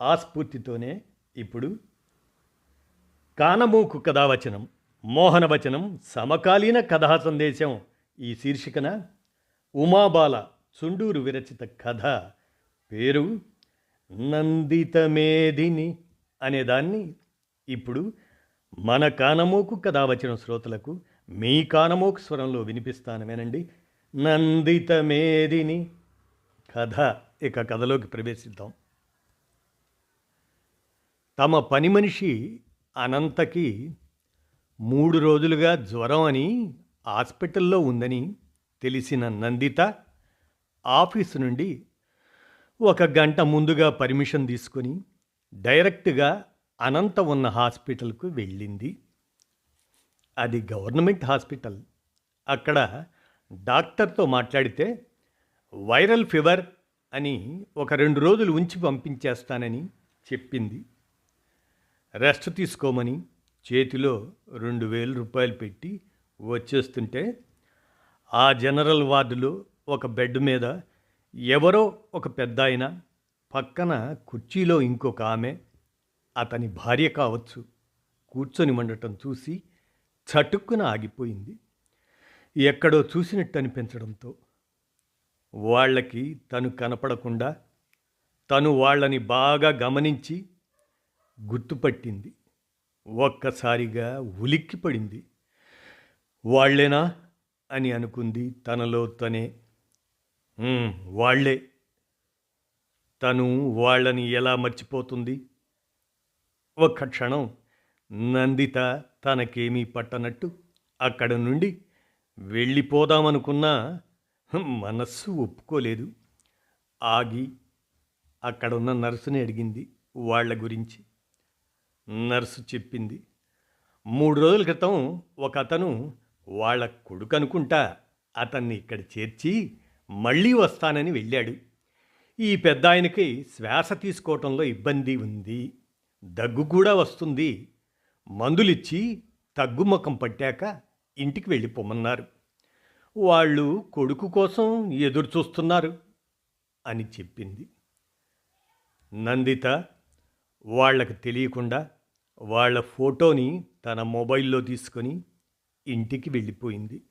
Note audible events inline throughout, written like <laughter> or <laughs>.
ఆ స్ఫూర్తితోనే ఇప్పుడు కానమూకు కథావచనం మోహనవచనం సమకాలీన కథా సందేశం ఈ శీర్షికన ఉమాబాల చుండూరు విరచిత కథ పేరు నందితమేదిని అనేదాన్ని ఇప్పుడు మన కానమోకు కథావచనం శ్రోతలకు మీ కానమోకు స్వరంలో వినిపిస్తాను వినండి నందితమేదిని కథ ఇక కథలోకి ప్రవేశిద్దాం. తమ పని మనిషి అనంతకి మూడు రోజులుగా జ్వరం అని హాస్పిటల్లో ఉందని తెలిసిన నందిత ఆఫీసు నుండి ఒక గంట ముందుగా పర్మిషన్ తీసుకొని డైరెక్ట్గా అనంత ఉన్న హాస్పిటల్కు వెళ్ళింది. అది గవర్నమెంట్ హాస్పిటల్. అక్కడ డాక్టర్తో మాట్లాడితే వైరల్ ఫీవర్ అని ఒక రెండు రోజులు ఉంచి పంపించేస్తానని చెప్పింది. రెస్ట్ తీసుకోమని చేతిలో రెండు వేల రూపాయలు పెట్టి వచ్చేస్తుంటే ఆ జనరల్ వార్డులో ఒక బెడ్ మీద ఎవరో ఒక పెద్ద ఆయన పక్కన కుర్చీలో ఇంకొక ఆమె అతని భార్య కావచ్చు కూర్చొని ఉండటం చూసి చటుక్కున ఆగిపోయింది. ఎక్కడో చూసినట్టు అనిపించడంతో వాళ్ళకి తను కనపడకుండా తను వాళ్ళని బాగా గమనించి గుర్తుపట్టింది. ఒక్కసారిగా ఉలిక్కిపడింది. వాళ్ళేనా? అని అనుకుంది తనలో తనే. వాళ్ళే వాళ్ళే. తను వాళ్ళని ఎలా మర్చిపోతుంది? ఒక్క క్షణం. నందిత తనకేమీ పట్టనట్టు అక్కడ నుండి వెళ్ళిపోదామనుకున్నా మనస్సు ఒప్పుకోలేదు. ఆగి అక్కడున్న నర్సుని అడిగింది వాళ్ళ గురించి. నర్సు చెప్పింది. మూడు రోజుల క్రితం ఒక అతను వాళ్ళ కొడుకు అనుకుంటా అతన్ని ఇక్కడ చేర్చి మళ్ళీ వస్తానని వెళ్ళాడు. ఈ పెద్ద ఆయనకి శ్వాస తీసుకోవటంలో ఇబ్బంది ఉంది. దగ్గు కూడా వస్తుంది. మందులిచ్చి తగ్గుముఖం పట్టాక ఇంటికి వెళ్ళిపోమన్నారు. వాళ్ళు కొడుకు కోసం ఎదురు చూస్తున్నారు అని చెప్పింది. నందిత వాళ్ళకి తెలియకుండా వాళ్ళ ఫోటోని తన మొబైల్లో తీసుకొని ఇంటికి వెళ్ళిపోయింది.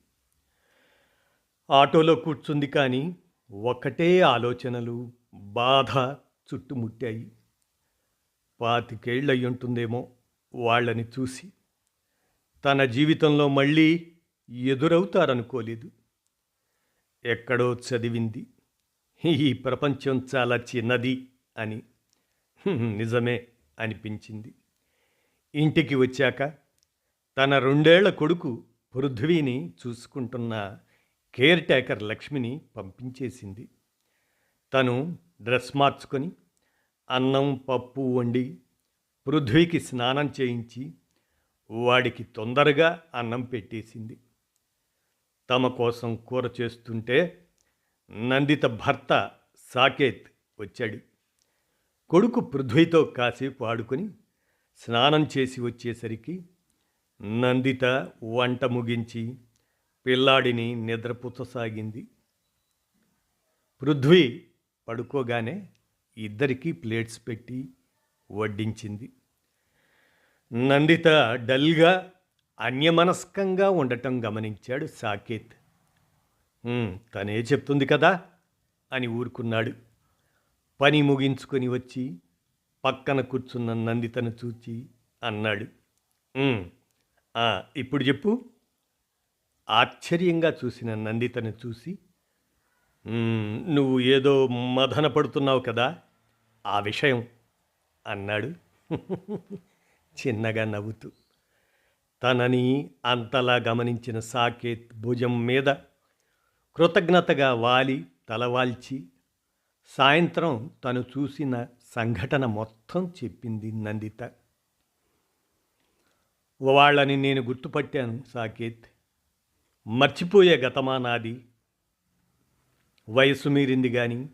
ఆటోలో కూర్చుంది కానీ ఒకటే ఆలోచనలు బాధ చుట్టుముట్టాయి. పాతికేళ్ళు ఉంటుందేమో వాళ్ళని చూసి. తన జీవితంలో మళ్ళీ ఎదురవుతారనుకోలేదు. ఎక్కడో చదివింది. ఈ ప్రపంచం చాలా చిన్నది అని నిజమే అనిపించింది. ఇంటికి వచ్చాక తన రెండేళ్ళ కొడుకు పృథ్వీని చూసుకుంటున్న కేర్ టేకర్ లక్ష్మిని పంపించేసింది. తను డ్రెస్ మార్చుకొని అన్నం పప్పు వండి పృథ్వీకి స్నానం చేయించి వాడికి తొందరగా అన్నం పెట్టేసింది. తమ కోసం కూర చేస్తుంటే నందిత భర్త సాకేత్ వచ్చాడు. కొడుకు పృథ్వీతో కాసేపు ఆడుకొని స్నానం చేసి వచ్చేసరికి నందిత వంట ముగించి పిల్లాడిని నిద్రపుచ్చసాగింది పృథ్వీ పడుకోగానే ఇద్దరికీ ప్లేట్స్ పెట్టి వడ్డించింది. నందిత డల్గా అన్యమనస్కంగా ఉండటం గమనించాడు సాకేత్. తనే చెప్తుంది కదా అని ఊరుకున్నాడు. పని ముగించుకొని వచ్చి పక్కన కూర్చున్న నందితను చూచి అన్నాడు ఇప్పుడు చెప్పు. ఆశ్చర్యంగా చూసిన నందితను చూసి నువ్వు ఏదో మదన పడుతున్నావు కదా ఆ విషయం అన్నాడు. <laughs> చిన్నగా నవ్వుతూ తనని అంతలా గమనించిన సాకేత్ భుజం మీద కృతజ్ఞతగా వాలి తలవాల్చి సాయంత్రం తను చూసిన సంఘటన మొత్తం చెప్పింది నందిత. వాళ్ళని నేను గుర్తుపట్టాను సాకేత్. మర్చిపోయే గతమా నాది వయసు మీరింది కానీ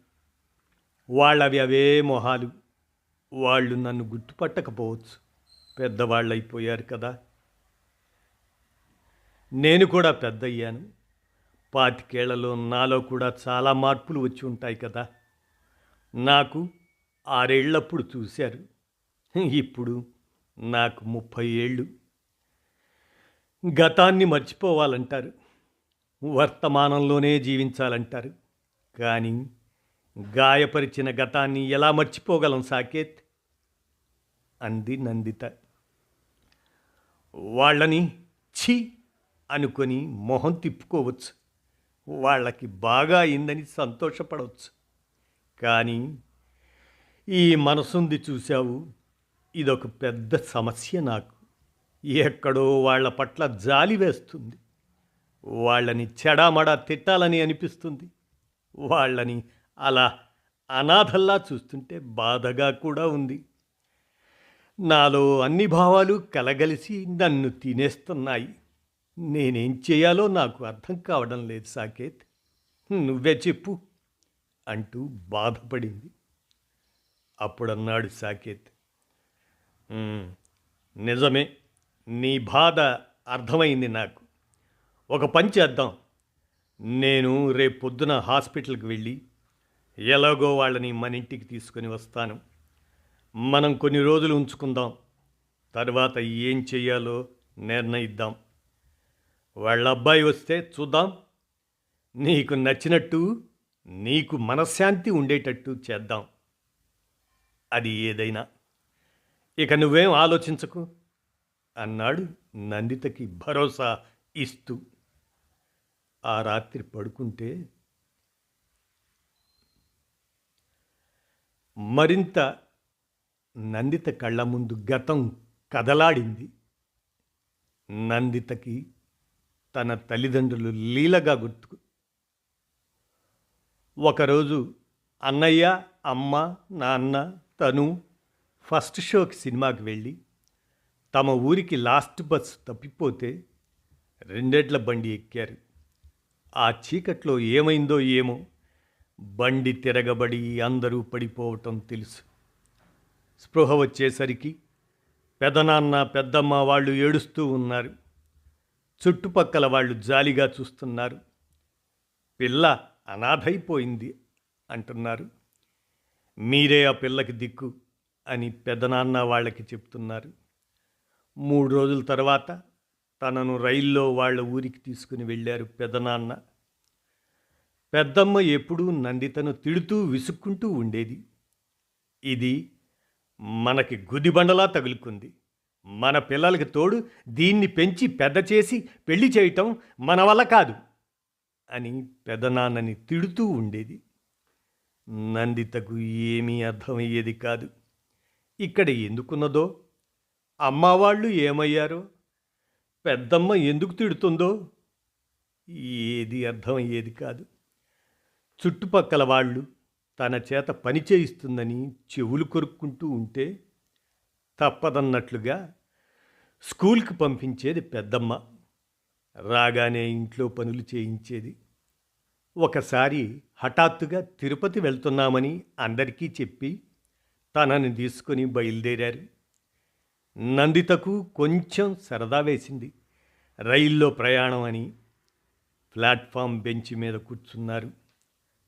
వాళ్ళవి అవే మొహాలు. వాళ్ళు నన్ను గుర్తుపట్టకపోవచ్చు. పెద్దవాళ్ళు అయిపోయారు కదా. నేను కూడా పెద్దయ్యాను. పాతికేళ్ళలో నాలో కూడా చాలా మార్పులు వచ్చి ఉంటాయి కదా. నాకు ఆరేళ్ళప్పుడు చూశారు. ఇప్పుడు నాకు ముప్పై ఏళ్ళు. గతాన్ని మర్చిపోవాలంటారు. వర్తమానంలోనే జీవించాలంటారు. కానీ గాయపరిచిన గతాన్ని ఎలా మర్చిపోగలం సాకేత్? అంది నందిత. వాళ్ళని ఛీ అనుకొని మొహం తిప్పుకోవచ్చు. వాళ్ళకి బాగా అయిందని సంతోషపడవచ్చు. కానీ ఈ మనసుంది చూశావు. ఇదొక పెద్ద సమస్య నాకు. ఎక్కడో వాళ్ళ పట్ల జాలి వేస్తుంది. వాళ్ళని చెడామడా తిట్టాలని అనిపిస్తుంది. వాళ్ళని అలా అనాథల్లా చూస్తుంటే బాధగా కూడా ఉంది. నాలో అన్ని భావాలు కలగలిసి నన్ను తినేస్తున్నాయి. నేనేం చేయాలో నాకు అర్థం కావడం లేదు సాకేత్. నువ్వే చెప్పు. అంటూ బాధపడింది. అప్పుడన్నాడు సాకేత్ నిజమే నీ బాధ అర్థమైంది నాకు. ఒక పని చేద్దాం. నేను రేపు పొద్దున హాస్పిటల్కి వెళ్ళి ఎలాగో వాళ్ళని మన ఇంటికి తీసుకొని వస్తాను. మనం కొన్ని రోజులు ఉంచుకుందాం. తర్వాత ఏం చెయ్యాలో నిర్ణయిద్దాం. వాళ్ళ అబ్బాయి వస్తే చూద్దాం. నీకు నచ్చినట్టు నీకు మనశ్శాంతి ఉండేటట్టు చేద్దాం. అది ఏదైనా. ఇక నువ్వేం ఆలోచించకు? అన్నాడు నందితకి భరోసా ఇస్తూ. ఆ రాత్రి పడుకుంటే మరింత నందిత కళ్ళ ముందు గతం కదలాడింది. నందితకి తన తల్లిదండ్రులు లీలగా గుర్తుకు ఒకరోజు అన్నయ్య అమ్మ నాన్న తను ఫస్ట్ షోకి సినిమాకి వెళ్ళి తమ ఊరికి లాస్ట్ బస్ తప్పిపోతే రెండేళ్ళ బండి ఎక్కారు. ఆ చీకట్లో ఏమైందో ఏమో బండి తిరగబడి అందరూ పడిపోవటం తెలుసు. స్పృహ వచ్చేసరికి పెదనాన్న పెద్దమ్మ వాళ్ళు ఏడుస్తూ ఉన్నారు. చుట్టుపక్కల వాళ్ళు జాలిగా చూస్తున్నారు. పిల్ల అనాథైపోయింది అంటున్నారు. మీరే ఆ పిల్లకి దిక్కు అని పెదనాన్న వాళ్ళకి చెప్తున్నారు. మూడు రోజుల తర్వాత తనను రైల్లో వాళ్ళ ఊరికి తీసుకుని వెళ్ళారు పెదనాన్న. పెద్దమ్మ ఎప్పుడూ నందితను తిడుతూ విసుక్కుంటూ ఉండేది. ఇది మనకి గుదిబండలా తగులుకుంది. మన పిల్లలకి తోడు దీన్ని పెంచి పెద్ద చేసి పెళ్ళి చేయటం మన వల్ల కాదు. అని పెదనాన్నని తిడుతూ ఉండేది. నందితకు ఏమీ అర్థమయ్యేది కాదు. ఇక్కడ ఎందుకున్నదో? అమ్మవాళ్ళు ఏమయ్యారో? పెద్దమ్మ ఎందుకు తిడుతుందో? ఏది అర్థమయ్యేది కాదు. చుట్టుపక్కల వాళ్ళు తన చేత పని చేయిస్తుందని చెవులు కొరుక్కుంటూ ఉంటే తప్పదన్నట్లుగా స్కూల్కి పంపించేది పెద్దమ్మ. రాగానే ఇంట్లో పనులు చేయించేది. ఒకసారి హఠాత్తుగా తిరుపతి వెళ్తున్నామని అందరికీ చెప్పి తనని తీసుకొని బయలుదేరారు. నందితకు కొంచెం సరదా వేసింది. రైల్లో ప్రయాణం అని ప్లాట్ఫామ్ బెంచ్ మీద కూర్చున్నారు.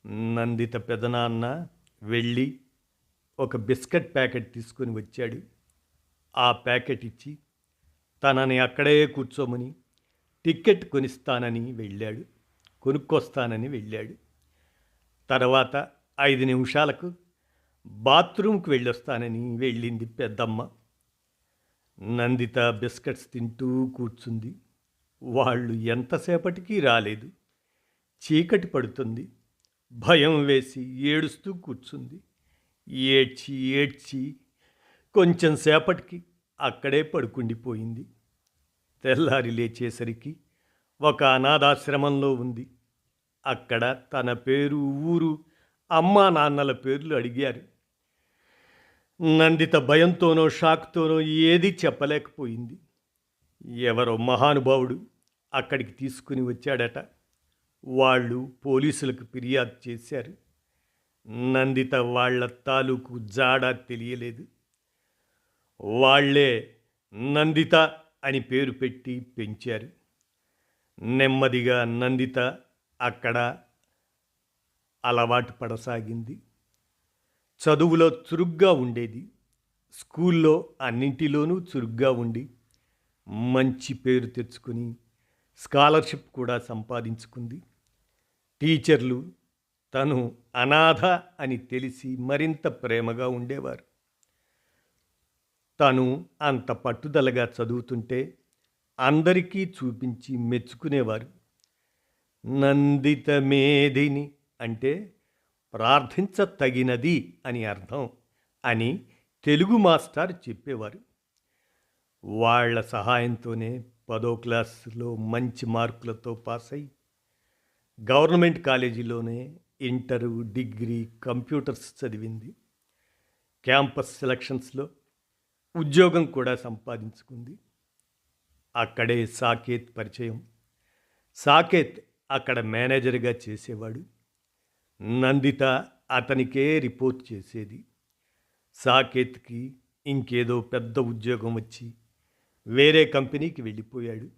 నందిత పెదనాన్న వెళ్ళి ఒక బిస్కెట్ ప్యాకెట్ తీసుకొని వచ్చాడు. ఆ ప్యాకెట్ ఇచ్చి తనని అక్కడే కూర్చోమని టిక్కెట్ కొనిస్తానని వెళ్ళాడు. కొనుక్కొస్తానని వెళ్ళాడు. తర్వాత ఐదు నిమిషాలకు బాత్రూమ్కి వెళ్ళొస్తానని వెళ్ళింది పెద్దమ్మ. నందిత బిస్కెట్స్ తింటూ కూర్చుంది. వాళ్ళు ఎంతసేపటికి రాలేదు. చీకటి పడుతుంది. భయం వేసి ఏడుస్తూ కూర్చుంది. ఏడ్చి ఏడ్చి కొంచెం సేపటికి అక్కడే పడుకుండిపోయింది. తెల్లారి లేచేసరికి ఒక అనాథాశ్రమంలో ఉంది. అక్కడ తన పేరు ఊరు అమ్మా నాన్నల పేర్లు అడిగారు. నందిత భయంతోనో షాక్తోనో ఏది చెప్పలేకపోయింది. ఎవరో మహానుభావుడు అక్కడికి తీసుకుని వచ్చాడట. వాళ్ళు పోలీసులకు ఫిర్యాదు చేశారు. నందిత వాళ్ళ తాలూకు జాడ తెలియలేదు. వాళ్ళే నందిత అని పేరు పెట్టి పెంచారు. నెమ్మదిగా నందిత అక్కడ అలవాటు పడసాగింది. చదువులో చురుగ్గా ఉండేది. స్కూల్లో అన్నింటిలోనూ చురుగ్గా ఉండి మంచి పేరు తెచ్చుకుని స్కాలర్షిప్ కూడా సంపాదించుకుంది. టీచర్లు తను అనాథ అని తెలిసి మరింత ప్రేమగా ఉండేవారు. తను అంత పట్టుదలగా చదువుతుంటే అందరికీ చూపించి మెచ్చుకునేవారు. నందిత మేధిని అంటే ప్రార్థించతగినది అని అర్థం అని తెలుగు మాస్టర్ చెప్పేవారు. వాళ్ళ సహాయంతోనే పదో క్లాసులో మంచి మార్కులతో పాస్ అయి గవర్నమెంట్ కాలేజీలోనే ఇంటరు డిగ్రీ కంప్యూటర్స్ చదివింది. క్యాంపస్ సెలక్షన్స్లో ఉద్యోగం కూడా సంపాదించుకుంది. అక్కడే సాకేత్ పరిచయం. సాకేత్ అక్కడ మేనేజర్గా చేసేవాడు. నందిత అతనికే రిపోర్ట్ చేసేది. సాకేత్కి ఇంకేదో పెద్ద ఉద్యోగం వచ్చి వేరే కంపెనీకి వెళ్ళిపోయాడు.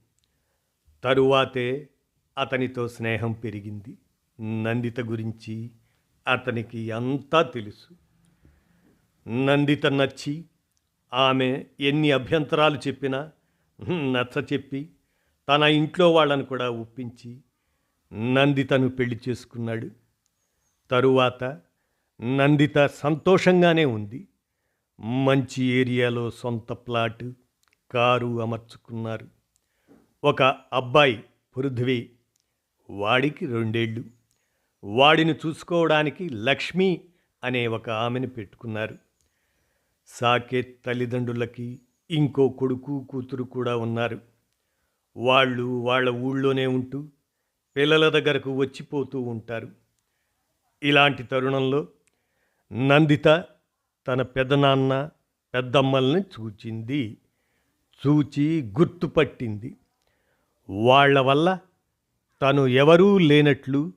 తరువాతే అతనితో స్నేహం పెరిగింది. నందిత గురించి అతనికి అంతా తెలుసు. నందిత నచ్చి ఆమె ఎన్ని అభ్యంతరాలు చెప్పినా నచ్చ చెప్పి తన ఇంట్లో వాళ్ళను కూడా ఒప్పించి నందితను పెళ్ళి చేసుకున్నాడు. తరువాత నందిత సంతోషంగానే ఉంది. మంచి ఏరియాలో సొంత ప్లాటు కారు అమర్చుకున్నారు. ఒక అబ్బాయి పృథ్వీ వాడికి రెండేళ్ళు. వాడిని చూసుకోవడానికి లక్ష్మి అనే ఒక ఆమెను పెట్టుకున్నారు. సాకేత్ తల్లిదండ్రులకి ఇంకో కొడుకు కూతురు కూడా ఉన్నారు. వాళ్ళు వాళ్ళ ఊళ్ళోనే ఉంటూ పిల్లల దగ్గరకు వచ్చిపోతూ ఉంటారు. ఇలాంటి తరుణంలో నందిత తన పెదనాన్న పెద్దమ్మల్ని చూచింది చూచి గుర్తుపట్టింది. వాళ్ళ వల్ల తను ఎవరూ లేనట్లు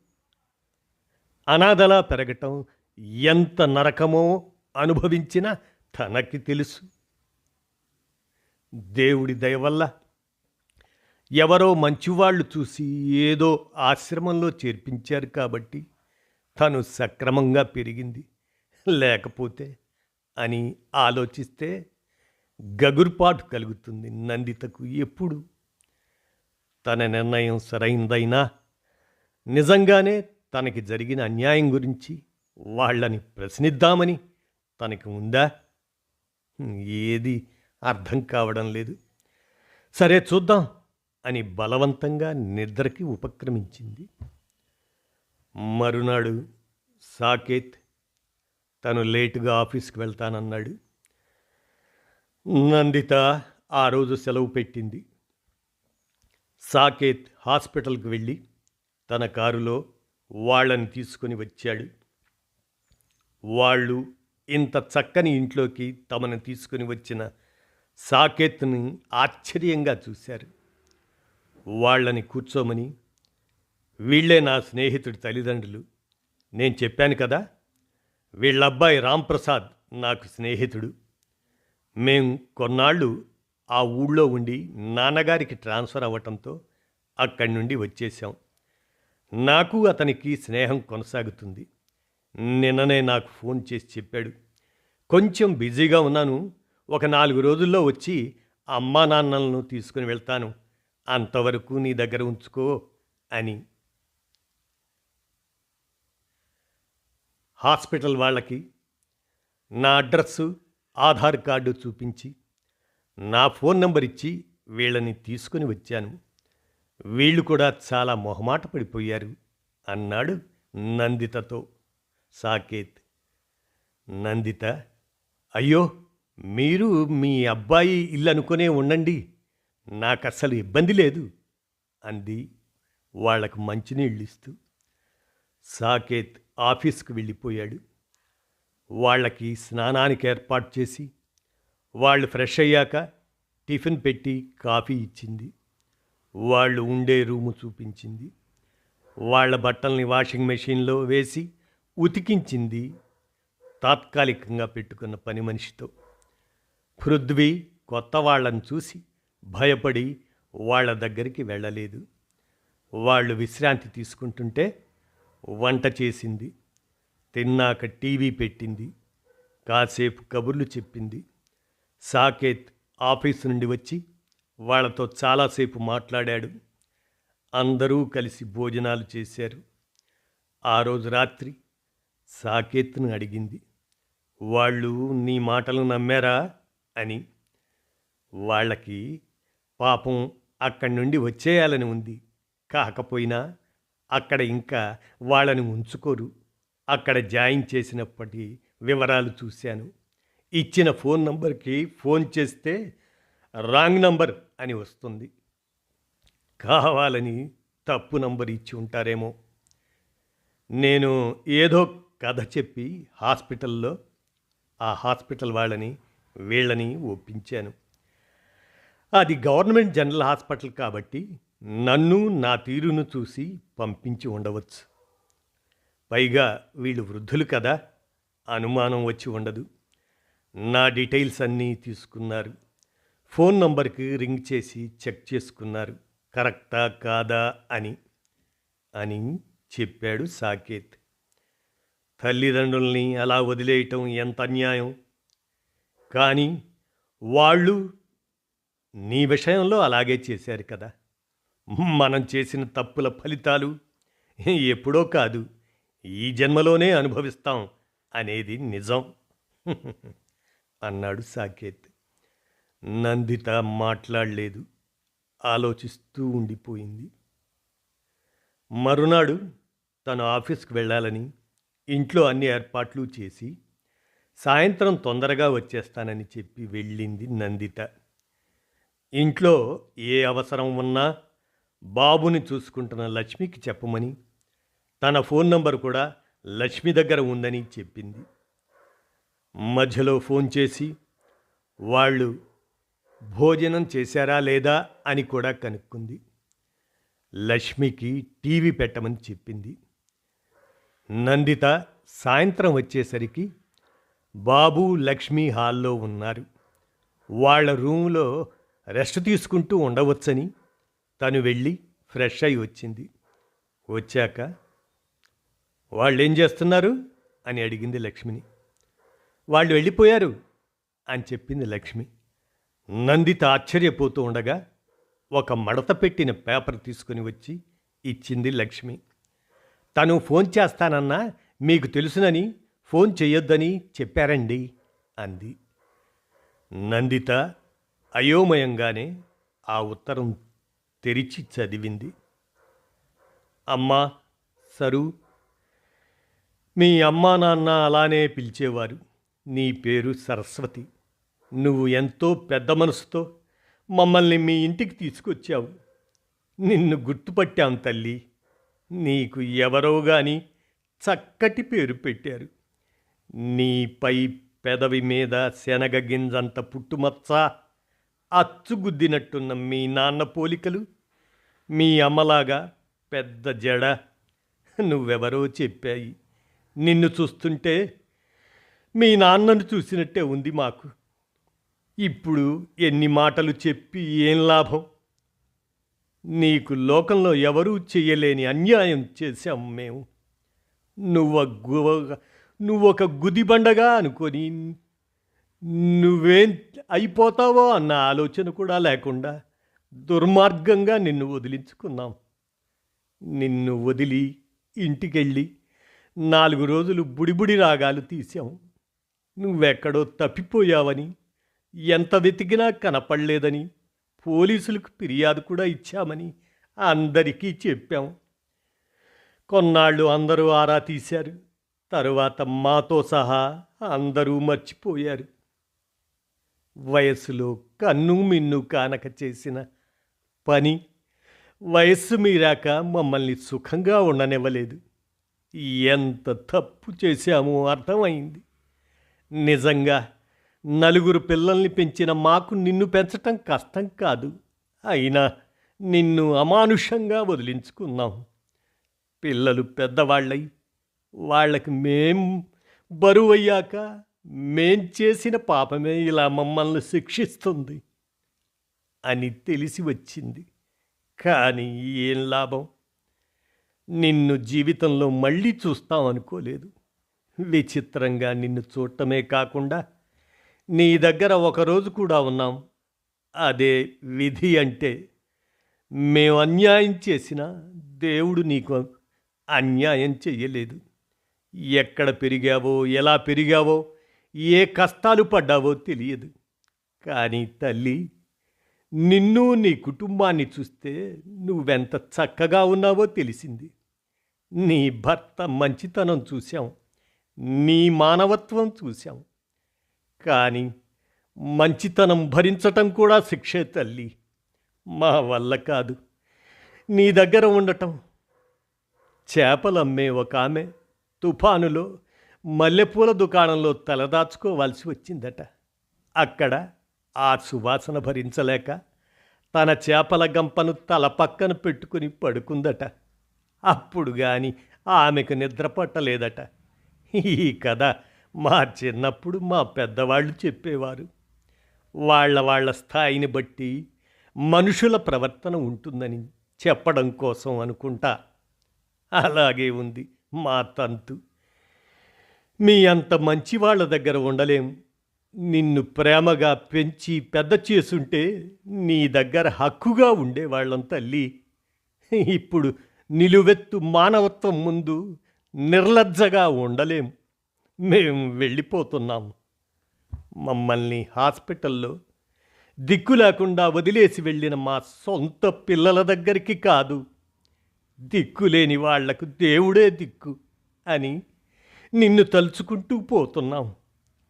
అనాథలా పెరగటం ఎంత నరకమో అనుభవించినా తనకి తెలుసు. దేవుడి దయ వల్ల ఎవరో మంచివాళ్ళు చూసి ఏదో ఆశ్రమంలో చేర్పించారు కాబట్టి తను సక్రమంగా పెరిగింది. లేకపోతే అని ఆలోచిస్తే గగుర్పాటు కలుగుతుంది నందితకు ఎప్పుడు. తన నిర్ణయం సరైందైనా నిజంగానే తనకి జరిగిన అన్యాయం గురించి వాళ్ళని ప్రశ్నిద్దామని తనకి ఉందా? ఏది? అర్థం కావడం లేదు. సరే చూద్దాం అని బలవంతంగా నిద్రకి ఉపక్రమించింది. మరునాడు సాకేత్ తను లేటుగా ఆఫీస్కి వెళ్తానన్నాడు. నందిత ఆ రోజు సెలవు పెట్టింది. సాకేత్ హాస్పిటల్కి వెళ్ళి తన కారులో వాళ్ళని తీసుకొని వచ్చాడు. వాళ్ళు ఇంత చక్కని ఇంట్లోకి తమను తీసుకుని వచ్చిన సాకేత్ని ఆశ్చర్యంగా చూశారు. వాళ్ళని కూర్చోమని వీళ్ళే నా స్నేహితుడి తల్లిదండ్రులు. నేను చెప్పాను కదా వీళ్ళబ్బాయి రాంప్రసాద్ నాకు స్నేహితుడు. మేము కొన్నాళ్ళు ఆ ఊళ్ళో ఉండి నాన్నగారికి ట్రాన్స్ఫర్ అవ్వటంతో అక్కడి నుండి వచ్చేసాం నాకు అతనికి స్నేహం కొనసాగుతుంది. నిన్ననే నాకు ఫోన్ చేసి చెప్పాడు. కొంచెం బిజీగా ఉన్నాను ఒక నాలుగు రోజుల్లో వచ్చి అమ్మా నాన్నలను తీసుకుని వెళ్తాను. అంతవరకు నీ దగ్గర ఉంచుకో అని. హాస్పిటల్ వాళ్ళకి నా అడ్రస్సు ఆధార్ కార్డు చూపించి నా ఫోన్ నంబర్ ఇచ్చి వీళ్ళని తీసుకుని వచ్చాను. వీళ్ళు కూడా చాలా మొహమాట పడిపోయారు అన్నాడు నందితతో. సాకేత్ నందిత అయ్యో! మీరు మీ అబ్బాయి ఇల్లు అనుకునే ఉండండి. నాకు అస్సలు ఇబ్బంది లేదు అంది వాళ్ళకు మంచినీళ్ళు ఇస్తూ. సాకేత్ ఆఫీస్కు వెళ్ళిపోయాడు. వాళ్ళకి స్నానానికి ఏర్పాటు చేసి వాళ్ళు ఫ్రెష్ అయ్యాక టిఫిన్ పెట్టి కాఫీ ఇచ్చింది. వాళ్ళు ఉండే రూము చూపించింది. వాళ్ళ బట్టల్ని వాషింగ్ మెషిన్లో వేసి ఉతికించింది. తాత్కాలికంగా పెట్టుకున్న పని మనిషితో. పృథ్వీ కొత్త వాళ్ళని చూసి భయపడి వాళ్ళ దగ్గరికి వెళ్ళలేదు. వాళ్ళు విశ్రాంతి తీసుకుంటుంటే వంట చేసింది తిన్నాక టీవీ పెట్టింది కాసేపు కబుర్లు చెప్పింది. సాకేత్ ఆఫీస్ నుండి వచ్చి వాళ్ళతో చాలాసేపు మాట్లాడాడు. అందరూ కలిసి భోజనాలు చేశారు. ఆ రోజు రాత్రి సాకేత్ను అడిగింది వాళ్ళు నీ మాటలు నమ్మారా? అని వాళ్ళకి పాపం అక్కడి నుండి వచ్చేయాలని ఉంది. కాకపోయినా అక్కడ ఇంకా వాళ్ళని ఉంచుకోరు. అక్కడ జాయిన్ చేసినప్పటి వివరాలు చూశాను. ఇచ్చిన ఫోన్ నంబర్కి ఫోన్ చేస్తే రాంగ్ నంబర్ అని వస్తుంది. కావాలని తప్పు నంబర్ ఇచ్చి ఉంటారేమో. నేను ఏదో కథ చెప్పి హాస్పిటల్లో ఆ హాస్పిటల్ వాళ్ళని వీళ్ళని ఒప్పించాను. అది గవర్నమెంట్ జనరల్ హాస్పిటల్ కాబట్టి నన్ను నా తీరును చూసి పంపించి ఉండవచ్చు. పైగా వీళ్ళు వృద్ధులు కదా అనుమానం వచ్చి ఉండదు. నా డీటెయిల్స్ అన్నీ తీసుకున్నారు. ఫోన్ నంబర్కి రింగ్ చేసి చెక్ చేసుకున్నారు. కరెక్టా కాదా అని అని చెప్పాడు సాకేత్. తల్లిదండ్రుల్ని అలా వదిలేయటం ఎంత అన్యాయం? కానీ వాళ్ళు నీ విషయంలో అలాగే చేశారు కదా. మనం చేసిన తప్పుల ఫలితాలు ఎప్పుడో కాదు ఈ జన్మలోనే అనుభవిస్తాం అనేది నిజం. అన్నాడు సాకేత్. నందిత మాట్లాడలేదు ఆలోచిస్తూ ఉండిపోయింది. మరునాడు తను ఆఫీస్కి వెళ్ళాలని ఇంట్లో అన్ని ఏర్పాట్లు చేసి సాయంత్రం తొందరగా వచ్చేస్తానని చెప్పి వెళ్ళింది నందిత. ఇంట్లో ఏ అవసరం ఉన్నా బాబుని చూసుకుంటున్న లక్ష్మికి చెప్పమని తన ఫోన్ నంబర్ కూడా లక్ష్మి దగ్గర ఉందని చెప్పింది. మధ్యలో ఫోన్ చేసి వాళ్ళు భోజనం చేశారా లేదా? అని కూడా కనుక్కుంది. లక్ష్మికి టీవీ పెట్టమని చెప్పింది. నందిత సాయంత్రం వచ్చేసరికి బాబు లక్ష్మి హాల్లో ఉన్నారు. వాళ్ళ రూమ్లో రెస్ట్ తీసుకుంటూ ఉండవచ్చని తను వెళ్ళి ఫ్రెష్ అయి వచ్చింది. వచ్చాక వాళ్ళు ఏం చేస్తున్నారు? అని అడిగింది లక్ష్మిని. వాళ్ళు వెళ్ళిపోయారు అని చెప్పింది లక్ష్మి. నందిత ఆశ్చర్యపోతూ ఉండగా ఒక మడత పెట్టిన పేపర్ తీసుకుని వచ్చి ఇచ్చింది లక్ష్మి. తను ఫోన్ చేస్తానన్నా మీకు తెలుసునని ఫోన్ చేయొద్దని చెప్పారండి అంది. నందిత అయోమయంగానే ఆ ఉత్తరం తెరిచి చదివింది. అమ్మా సరు మీ అమ్మా నాన్న అలానే పిలిచేవారు. నీ పేరు సరస్వతి. నువ్వు ఎంతో పెద్ద మనసుతో మమ్మల్ని మీ ఇంటికి తీసుకొచ్చావు. నిన్ను గుర్తుపట్టాం తల్లి. నీకు ఎవరో కానీ చక్కటి పేరు పెట్టారు. నీపై పెదవి మీద శనగ గింజంత పుట్టుమచ్చ అచ్చుగుద్దినట్టున్న మీ నాన్న పోలికలు మీ అమ్మలాగా పెద్ద జడ నువ్వెవరో చెప్పాయి. నిన్ను చూస్తుంటే మీ నాన్నను చూసినట్టే ఉంది మాకు. ఇప్పుడు ఎన్ని మాటలు చెప్పి ఏం లాభం? నీకు లోకంలో ఎవరూ చేయలేని అన్యాయం చేశాం మేము. నువ్వు గు- నువ్వొక గుదిబండగా అనుకొని నువ్వేం అయిపోతావో అన్న ఆలోచన కూడా లేకుండా దుర్మార్గంగా నిన్ను వదిలించుకున్నాం. నిన్ను వదిలి ఇంటికెళ్ళి నాలుగు రోజులు బుడిబుడి రాగాలు తీసాం నువ్వెక్కడో తప్పిపోయావని ఎంత వెతికినా కనపడలేదని పోలీసులకు ఫిర్యాదు కూడా ఇచ్చామని అందరికీ చెప్పాం. కొన్నాళ్ళు అందరూ ఆరా తీశారు. తరువాత మాతో సహా అందరూ మర్చిపోయారు. వయస్సులో కన్ను మిన్ను కానక చేసిన పని వయస్సు మీరాక మమ్మల్ని సుఖంగా ఉండనివ్వలేదు. ఎంత తప్పు చేశామో అర్థమైంది. నిజంగా నలుగురు పిల్లల్ని పెంచిన మాకు నిన్ను పెంచటం కష్టం కాదు. అయినా నిన్ను అమానుషంగా వదిలించుకున్నాం. పిల్లలు పెద్దవాళ్ళై వాళ్ళకి మేం బరువయ్యాక మేం చేసిన పాపమే ఇలా మమ్మల్ని శిక్షిస్తుంది అని తెలిసి వచ్చింది. కానీ ఏం లాభం? నిన్ను జీవితంలో మళ్ళీ చూస్తాం అనుకోలేదు. విచిత్రంగా నిన్ను చూడటమే కాకుండా నీ దగ్గర ఒకరోజు కూడా ఉన్నాం. అదే విధి అంటే మేము అన్యాయం చేసినా దేవుడు నీకు అన్యాయం చెయ్యలేదు ఎక్కడ పెరిగావో ఎలా పెరిగావో ఏ కష్టాలు పడ్డావో తెలియదు. కానీ తల్లి నిన్ను నీ కుటుంబాన్ని చూస్తే నువ్వెంత చక్కగా ఉన్నావో తెలిసింది. నీ భర్త మంచితనం చూశాం. నీ మానవత్వం చూశాం. కానీ మంచితనం భరించటం కూడా శిక్షే తల్లి. మా వల్ల కాదు. నీ దగ్గర ఉండటం చేపలమ్మే ఒక ఆమె. తుఫానులో మల్లెపూల దుకాణంలో తలదాచుకోవాల్సి వచ్చిందట. అక్కడ ఆ సువాసన భరించలేక తన చేపల గంపను తల పక్కన పెట్టుకుని పడుకుందట. అప్పుడు గాని ఆమెకు నిద్ర పట్టలేదట. ఈ కథ మా చిన్నప్పుడు మా పెద్దవాళ్ళు చెప్పేవారు. వాళ్ళ వాళ్ళ స్థాయిని బట్టి మనుషుల ప్రవర్తన ఉంటుందని చెప్పడం కోసం అనుకుంటా. అలాగే ఉంది. మా తంతు. మీ అంత మంచి వాళ్ళ దగ్గర ఉండలేం. నిన్ను ప్రేమగా పెంచి పెద్ద చేసుంటే నీ దగ్గర హక్కుగా ఉండేవాళ్ళం తల్లి. ఇప్పుడు నిలువెత్తు మానవత్వం ముందు నిర్లజ్జగా ఉండలేం. మేం వెళ్ళిపోతున్నాం. మమ్మల్ని హాస్పిటల్లో దిక్కు లేకుండా వదిలేసి వెళ్ళిన మా సొంత పిల్లల దగ్గరికి కాదు. దిక్కులేని వాళ్ళకు దేవుడే దిక్కు అని నిన్ను తలుచుకుంటూ పోతున్నాం.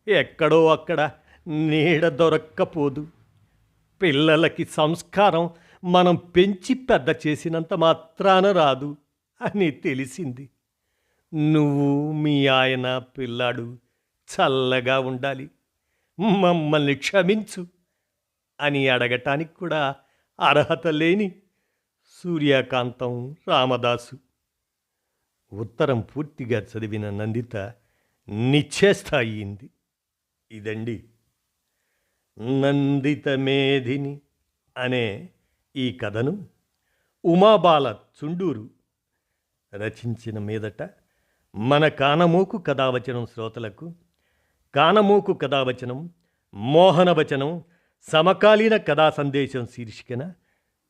ఎక్కడో అక్కడ నీడ దొరక్కపోదు. పిల్లలకి సంస్కారం మనం పెంచి పెద్ద చేసినంత మాత్రాన రాదు అని తెలిసింది. నువ్వు మీ ఆయన పిల్లాడు చల్లగా ఉండాలి. మమ్మల్ని క్షమించు అని అడగటానికి కూడా అర్హత లేని సూర్యకాంతం రామదాసు. ఉత్తరం పూర్తిగా చదివిన నందిత నిశ్చేష్ట అయ్యింది ఇదండి. నందిత మేధిని అనే ఈ కథను ఉమాబాల చుండూరు రచించిన మీదట మన కానమూకు కథావచనం శ్రోతలకు కానమూకు కథావచనం మోహనవచనం సమకాలీన కథా సందేశం శీర్షికన